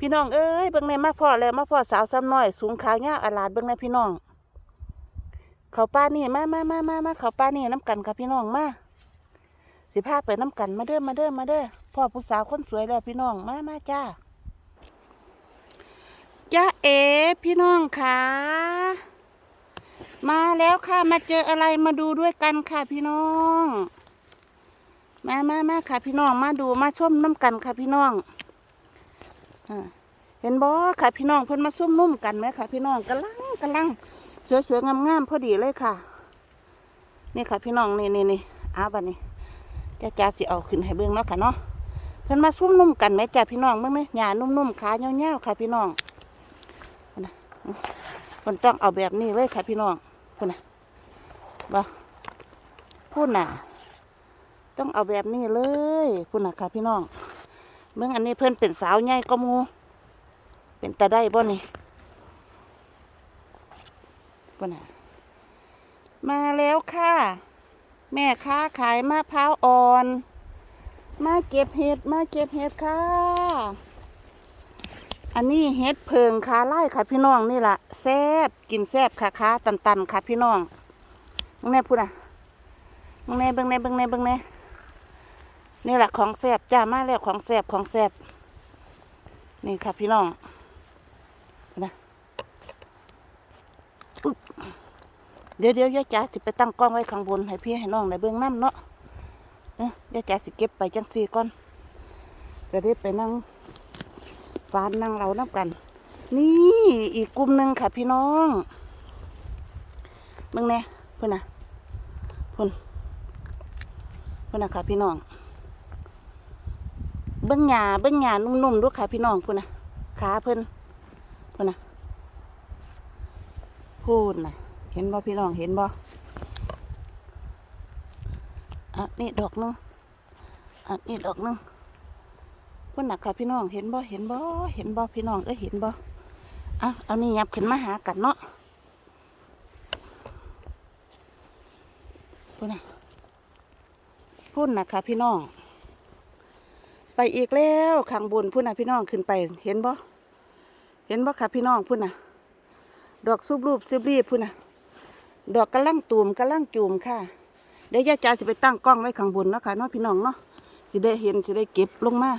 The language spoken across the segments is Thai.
พี่น้องเอ้ยเบิ่งในมาพ่อแล้วมาพ่อสาวซ้ำน้อย สูงขาวยาอาลาดเบิ่งในพี่น้อง เขาป้านี่มามามามามาเขาป้านี่น้ำกันค่ะพี่น้องมาสิพาไปน้ำกันมาเด้อมาเด้อมาเด้อพ่อผู้สาวคนสวยแล้วพี่น้องมามาจ้าจ้าเอ๋พี่น้องค่ะมาแล้วค่ะมาเจออะไรมาดูด้วยกันค่ะพี่น้อง มามามาค่ะพี่น้องมาดูมาชมน้ำกันค่ะพี่น้อง เห็นบ่ค่ะพี่น้องเพิ่นมาส้มนุ่มกันไหมค่ะ พี่น้องกำลังกำลังสวยๆงามๆพอดีเลยค่ะ นี่ค่ะพี่น้องนี่นี่นี่อาบัดนี้จ้าจ้าสิเอาขึ้นให้เบิ่งเนาะค่ะเนาะเพิ่นมาซุ่มนุ่มกันไหมจ้าพี่น้องเบิ่งไหมหญ้านุ่มๆขาเหี่ยวๆค่ะ พี่น้องนะเพิ่นต้องเอาแบบนี้เลยค่ะพี่น้องพุ่นะบ่พูดน่ะ ต้องเอาแบบนี้เลยพุ่นะค่ะพี่น้อง เบิ่งอันนี้เพิ่อนเป็นสาวใหญ่ก็มู เป็นตาได้บ่นี่พุ่นน่ะมาแล้วค่ะ แม่ค้าขายมะพร้าวอ่อน มาเก็บเห็ดมาเก็บเห็ดค่ะ อันนี้เห็ดเพิงขาไล่ค่ะพี่น้องนี่ล่ะแซบกินแซบค่ะขาตันๆค่ะพี่น้องมึงแน่พูดอะมึงแน่เบิ่งแน่เบิ่งแน่เบิ่งแน่ นี่แหละของแซบจ้ามาแล้วของแซบของแซบนี่ค่ะพี่น้องนะเดี๋ยวเดี๋ยวยายจ๋าสิไปตั้งกล้องไว้ข้างบนให้พี่ให้น้องในเบื้องน้ำเนาะเอ้ยยายจ๋าสิเก็บไปจังสี่ก่อน จะได้ไปนั่งฟานนั่งเราน้ำกัน นี่อีกกลุ่มหนึ่งค่ะพี่น้องเบิ่งแน่เพื่อนนะเพื่อนเพื่อนนะค่ะพี่น้อง เบิ่งหญ้าเบิ่งหญ้านุ่มๆด้วยค่ะพี่น้องเพื่อนนะขาเพื่อนเพื่อนนะพูดน่ะเห็นบ่พี่น้องเห็นบ่อะนี่ดอกหนึงอะนี่ดอกหนึงพุ่นน่ะค่ะพี่น้องเห็นบ่เห็นบ่เห็นบ่พี่น้องเอ้ยเห็นบ่อะเอานี่ยับขึ้นมาหากันเนาะพุ่นน่ะพุ่นนะค่ะพี่น้อง ไปอีกแล้วข้างบนพุ่นนะพี่น้องขึ้นไป เห็นบ่เห็นบ่ค่ะพี่น้องพุ่นนะดอกซุบรูปซิบรีบพุ่นนะดอกกระลังตูมกระลังจูมค่ะเดี๋ยวย่าจ๋าจะไปตั้งกล้องไว้ข้างบนเนาะค่ะเนาะพี่น้องเนาะจะได้เห็นจะได้เก็บลงมา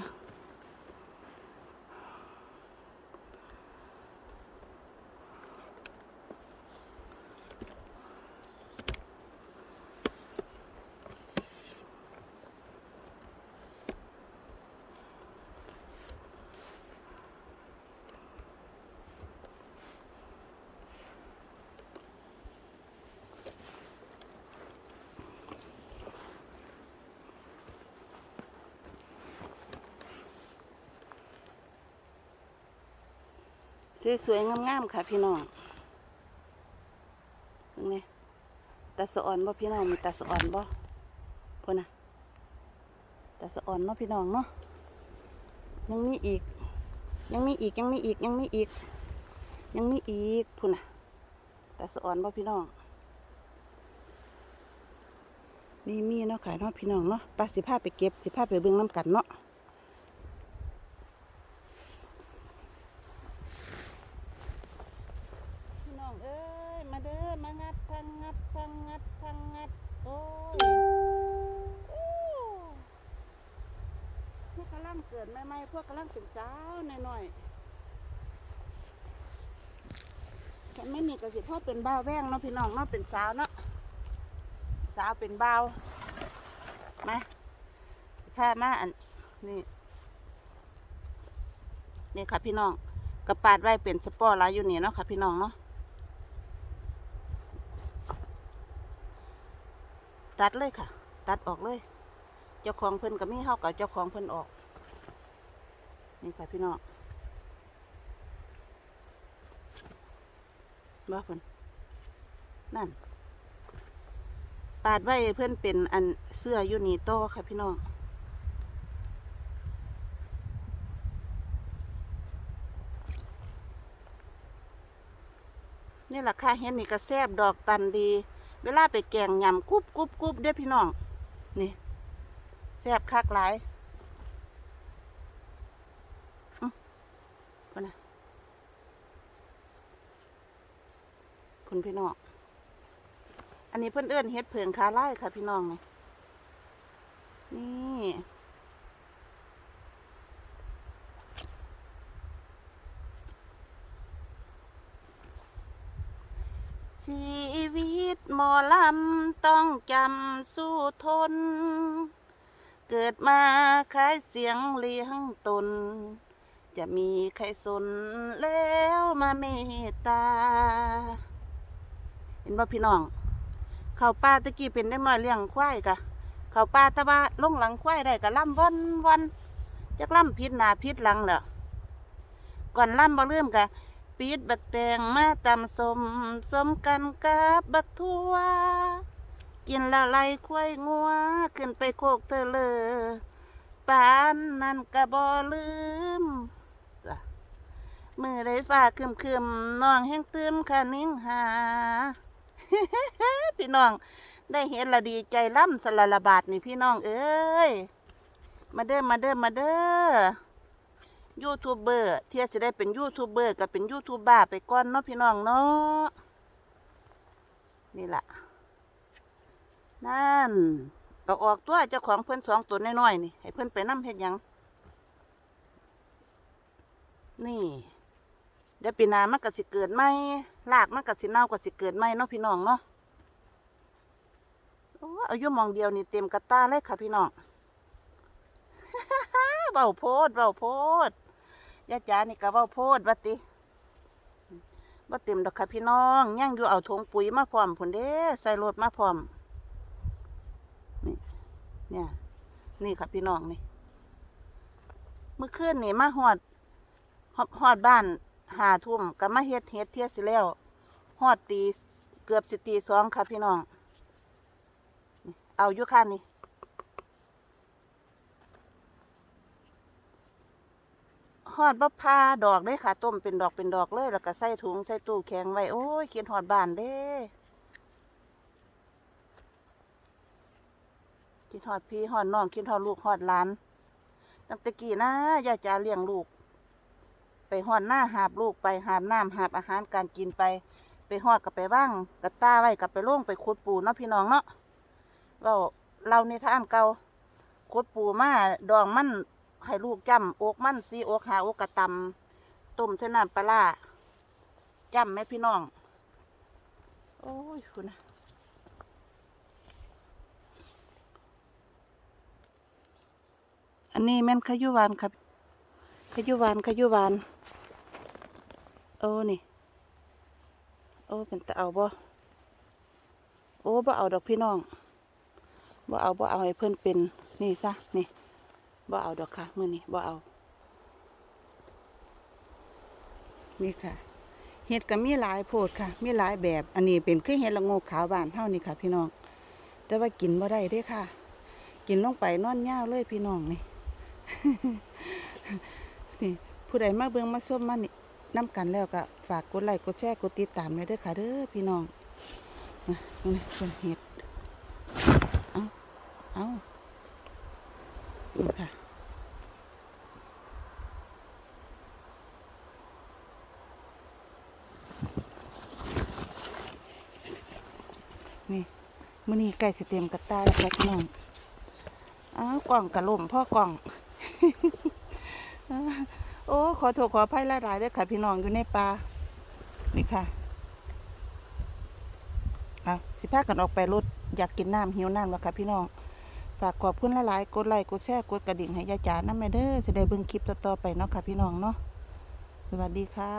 สวยๆงามๆค่ะ พี่น้องตรงนี้ตาสะอ่อนบ่พี่น้องมีตาสะอ่อนบ่พนน่ะตาสะอ่อนเนาะพี่น้องเนาะยังมีอีก ยังมีอีกยังมีอีกยังมีอีก ยังมีอีกพุ่นน่ะตาสะอ่อนบ่พี่น้องนี่มีเนาะค่ะเนาะพี่น้องเนาะป้าสิพาไปเก็บสิพาไปเบิ่งน้ำกันเนาะ พี่น้อง เอ้ย มาเด้อ มางัดพังงัดพังงัดพังงัด โอ้ยโอ้พวกกำลังเกิดใหม่ๆพวกกำลังเป็นสาวหน่อยๆฉันไม่มีกระสิพ่อเป็นบ้าวแว่งเนาะพี่น้องเนาะเป็นสาวเนาะ สาวเป็นบ้าวมาพามาอันนี่นี่ค่ะพี่น้องกระปาดไว้เป็นสปอร์ลาอยู่นี่เนาะค่ะพี่น้องเนาะ ตัดเลยค่ะ ตัดออกเลย เจ้าของเพิ่นก็มีเฮากับเจ้าของเพิ่นออก นี่ค่ะพี่น้องว่าเพิ่นนั่น ปาดไว้เพื่อนเป็นอันเสื้อยูนี่โตอค่ะพี่น้องนี่แหละค่ะเห็นนี่ก็แซบดอกตันดี เวลาไปแกงยำกรุบกรุบกรุบเด้อพี่น้อง นี่แซ่บคักหลายพุ่นนะพุ่นพี่น้อง อันนี้เพื่อนเอื้อนเฮ็ดเผืองคาไล่ค่ะพี่น้องนี่ ชีวิตหมอลำต้องจำสู้ทน เกิดมาคล้ายเสียงเลี้ยงตน จะมีใครสนแล้วมาเมตตา เห็นบ่พี่น้อง เขาป่าตะกี้เป็นได้มาเลี้ยงควายกะ เขาป่าตะว่าลงหลังควายได้กะล่ำวันวันจักล่ำพิษหนาพิษหลังเหรอก่อนล่ำบ่เริ่มกะ ปีดบักแตงมาตำสมสมกันกับบักทั่ว กินล้วไล่ควายงัว ขึ้นไปโคกเธอเลยปานนั่นกะบ่ลืมมือได้ฟ้าคึมคึมน้องแห้งตืมค่ะนิ่งหา พี่น้องได้เห็นละดีใจล่ำสละละบาทนี่พี่น้องเอ้ย มาเด้อมาเด้อมาเด้อ ยูทูบเบอร์เทียสิได้เป็นยูทูบเบอร์ก็เป็นยูทูบบ้าไปก่อนเนาะพี่น้องเนาะนี่แหละนั่นก็ออกตัวเจ้าของเพิ่อนสองตัวน้อยๆนี่ ให้เพิ่อนไปนำเฮ็ดยังนี่เดี๋ยวปีน้ามันก็สิเกิดใหม่รากมันก็สิเน่าก็สิเกิดใหมเนาะพี่น้องเนาะโอ้อายุมองเดียวนี่เต็มกระตาเลยค่ะพี่น้องเบาโพดเบาโพด ยาจานี่ก็เบาโพดวัติบ่เต็มดอกค่ะพี่น้องย่างอยู่เอาถุงปุ๋ยมาพร้อมพุ่นเด้ใส่รถมาพร้อมนี่เนี่ย นี่ค่ะพี่น้องนี่เมื่อคืนนี่มาหอดฮอดฮอดบ้านหาทุ่มก็มาเฮ็ดเฮ็ดเทียสิแล้วฮอดตีเกือบสิตีสองค่ะพี่น้องเอาอยู่ค่ะนี่ ฮอดบ่พาดอกเลยค่ะ ต้มเป็นดอกเป็นดอกเลย แล้วก็ใส่ถุงใส่ตู้แข็งไว้โอ้ยเขียนฮอดบานเด้คิดฮอดพี่ฮอดน้องคิดฮอดลูกฮอดหลานตั้งแต่กี้นะยายจ๋าเลี้ยงลูก ไปฮอดหน้าหาบลูกไปหาบน้ำหาบอาหารการกินไป ไปฮอดกับไปว่างกระต้าไว้กับไปล่งไปขุดปูเนาะพี่น้องเนาะเว่าเราในท่านเก่าขุดปูมาดองมัน ให้ลูกจำอกมันสีอกหาอกกระตำต้มเส้นน้ำปลาร้าจำไหมพี่น้อง โอ้ยคุณนะอันนี้แม่นขยุวานครับ ขยุวานขยุวาน โอ้นี่ โอ้เป็นตะเอาบ่ โอ้บ่เอาดอกพี่น้องบ่เอาบ่เอาให้เพิ่อนเป็น นี่ซะ นี่ บ่เอาดอกค่ะมื้อนี้บ่เอา นี่ค่ะ เห็ดก็มีหลายโพดค่ะ มีหลายแบบ อันนี้เป็นคือเห็ดละโงกขาวบ้านเฮานี่ค่ะ พี่น้อง แต่ว่ากินบ่ได้เด้ค่ะ กินลงไปนอนยาวเลยพี่น้องนี่นี่ผู้ใดมาเบิ่งมาส้มมานี่น้ำกันแล้วก็ฝากกดไลค์กดแชร์กดติดตามไว้ด้วยค่ะเด้อพี่น้องนะนี่เป็นเห็ดเอาเอานี่ค่ะ นี่มื้อนี้ไก่สิเต็มกระตาแล้วครับพี่น้องอ้าวกล่องกระล่มพ่อกล่อง โอ้ ขอโทษขออภัยหลายๆด้อค่ะ พี่น้องอยู่ในป่านี่ค่ะเอาสิพากันออกไปรถอยากกินน้ำหิวน้ำแล้วค่ะพี่น้องฝากขอบคุณหลายๆ กดไลค์ กดแชร์ กดกระดิ่งให้ยายจ๋าน้ำแม่เด้อสิได้เบิ่งคลิปต่อๆไปเนาะค่ะพี่น้องเนาะ สวัสดีค่ะ